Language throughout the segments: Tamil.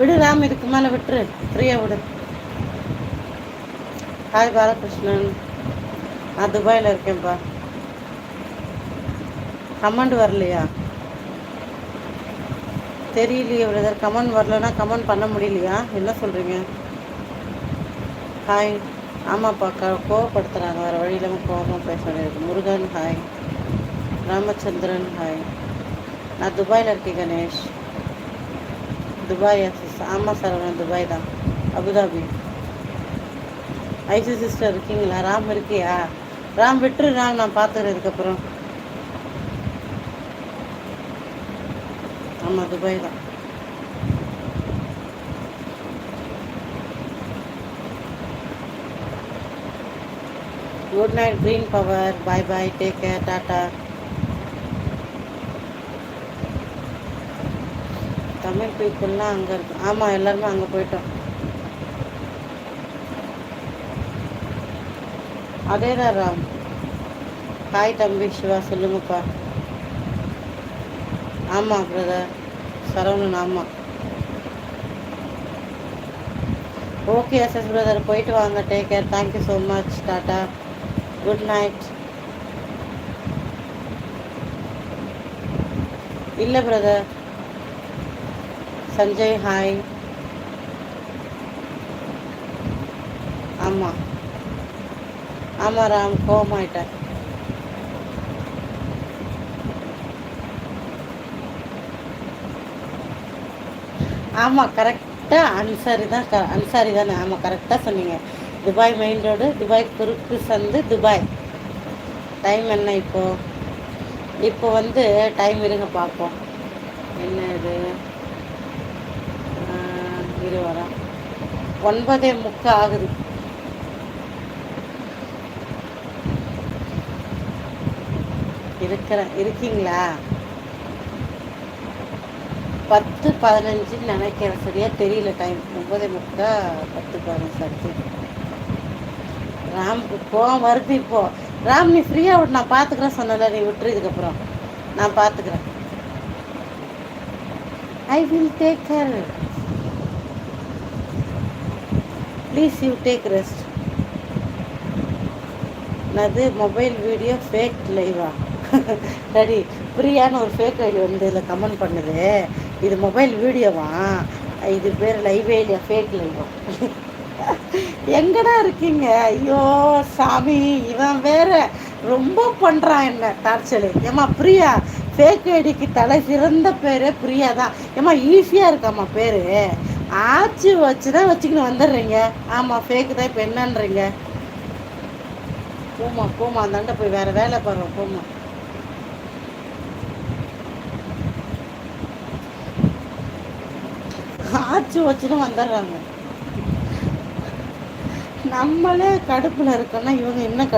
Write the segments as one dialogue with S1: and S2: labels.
S1: விடு ராம் இதுக்கு மேலே விட்டுரு. ஃப்ரீயா விடு. ஹாய் பாலகிருஷ்ணன். நான் துபாயில் இருக்கேன்ப்பா. கமெண்ட் வரலையா? தெரியலையே பிரதர் கமெண்ட் வரலன்னா கமெண்ட் பண்ண முடியலையா? என்ன சொல்கிறீங்க ஹாய். ஆமாப்பா க கோவப்படுத்துகிறாங்க வேறு வழி இல்லாமல் கோவமாக பேச வேண்டியது முருகன் ஹாய். ராமச்சந்திரன் ஹாய். நான் துபாயில் இருக்கேன் கணேஷ். துபாய் ஆமாம் சார் துபாய் தான் Abu Dhabi I see sister இருக்கீங்களா? ராம் இருக்கியா? ராம் விட்டுரு ராம் நான் பார்த்துக்கிறேன் இதுக்கப்புறம் ஆமாம் துபாய் தான். Good night green power bye bye take care tata Tamil பீப்புளெலாம் அங்கே இருக்கு. ஆமாம் எல்லாருமே அங்கே போயிட்டோம். அதேதான் ராம். ஹாய் தம்பி சிவா சொல்லுங்கப்பா. ஆமாம் பிரதர் சரவணன் ஆமாம் ஓகே எஸ்எஸ் பிரதர் போயிட்டு வாங்க. Take care thank you so much tata good night இல்லை பிரதர் சஞ்சய் ஹாய் ஆமாம் ஆமாம் ராம் கோமாயிட்டேன் ஆமாம் கரெக்டாக அன்சாரி தான் க அன்சாரி தானே. ஆமாம் கரெக்டாக சொன்னீங்க. துபாய் மெயின் ரோடு துபாய் குறுக்கு சந்து துபாய். டைம் என்ன இப்போது இப்போ வந்து டைம் இருங்க பார்ப்போம். என்ன இது? ஆஹ், வரான் ஒன்பதே முக்கா ஆகுது. இருக்கிறேன் இருக்கீங்களா? பத்து பதினஞ்சுன்னு நினைக்கிறேன் சரியா தெரியல டைம் ஒன்பதே முக்கா பத்து பதினஞ்சு அடுத்து. ராம் கோவம் வருது இப்போ ராம் நீ ஃப்ரீயாக விட்டு நான் பார்த்துக்கிறேன் சொன்னல நீ விட்டுரு இதுக்கப்புறம். நான் பார்த்துக்கிறேன் I will take care please you take rest அது மொபைல் வீடியோ ஃபேக் லைவா சரி ஃப்ரீயான ஒரு ஃபேக் ஐடி வந்து இதில் கமெண்ட் பண்ணுது. இது மொபைல் வீடியோவா இது பேர் லைவே இல்லையா? ஃபேக் லைவா எங்கடா இருக்கீங்க? ஐயோ சாமி இவன் வேற ரொம்ப பண்ணுறான் என்ன? டார்ச்சல் ஏமா பிரியா ஃபேக் ஐடிக்கு தலை சிறந்த பேர் பிரியா தான். ஏமா ஈஸியாக இருக்காம்மா பேர். ஆச்சு வச்சு தான் வச்சுக்கணும் வந்துடுறீங்க. ஆமாம் ஃபேக்கு தான் இப்போ என்னன்றீங்க. போமா போமா அந்தாண்ட போய் வேற வேலை பாருங்க போமா ஆச்சு வச்சுன்னு வந்துடுறாங்க. நம்மளே கடுப்புல இருக்கோம்னா இவங்க இன்னும்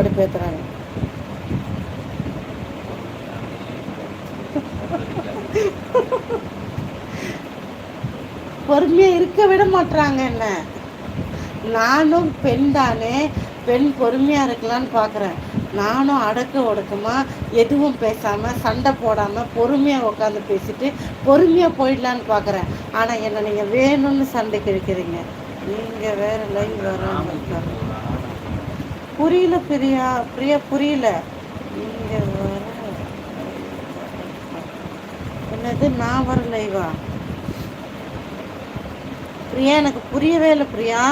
S1: ha பொறுமையா இருக்க விட மாட்றாங்க என்ன? நானும் பெண் தானே பெண் பொறுமையா இருக்கலாம்னு பார்க்குறேன் நானும் அடக்க ஒடுக்கமா எதுவும் பேசாம சண்டை போடாம பொறுமையா உட்காந்து பேசிட்டு பொறுமையா போயிடலான்னு பார்க்குறேன் ஆனா என்ன நீங்க வேணும்னு சண்டைக்கு இழுக்கிறீங்க நீங்க வேற லைன் வராங்க புரியல பிரியா. பிரியா புரியல. நீங்க வர என்னது நான் வர லைவா? பிரியா எனக்கு புரியவே இல்லை பிரியா.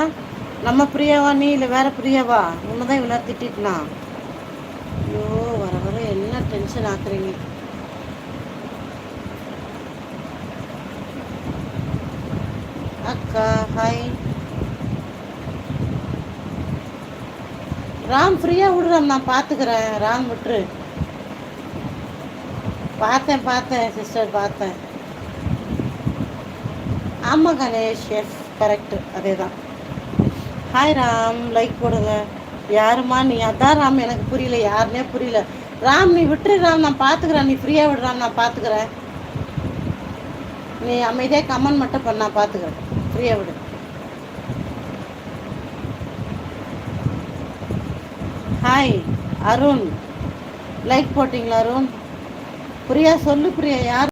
S1: நம்ம பிரியாவா நீ இல்லை வேற பிரியாவா? உன்னதான் இவ்வளோ திட்டிட்டுனா. ஐயோ வர வர என்ன டென்ஷன் ஆக்குறீங்க? அக்கா ஹாய் ராம் ஃப்ரீயாக விடுறாம் நான் பார்த்துக்கிறேன். ராம் விட்டுரு. பார்த்தேன் பார்த்தேன் சிஸ்டர் பார்த்தேன். ஆமாம் கணேஷ் எஸ் கரெக்டு அதே தான் ஹாய் ராம் லைக் போடுங்க. யாருமா நீ? அதான் ராம் எனக்கு புரியல. யாருனே புரியல. ராம் நீ விட்டுரு ராம். நான் பார்த்துக்கிறேன் நீ ஃப்ரீயாக விடுறாம் நான் பார்த்துக்கிறேன் நீ அமைதியாக கமெண்ட் மட்டும் பண்ண. நான் பார்த்துக்கிறேன் ஃப்ரீயாக விடு. ஹாய் அருண். லைக் போட்டிங்களா அருண்? பிரியா சொல்லு பிரியா. யார்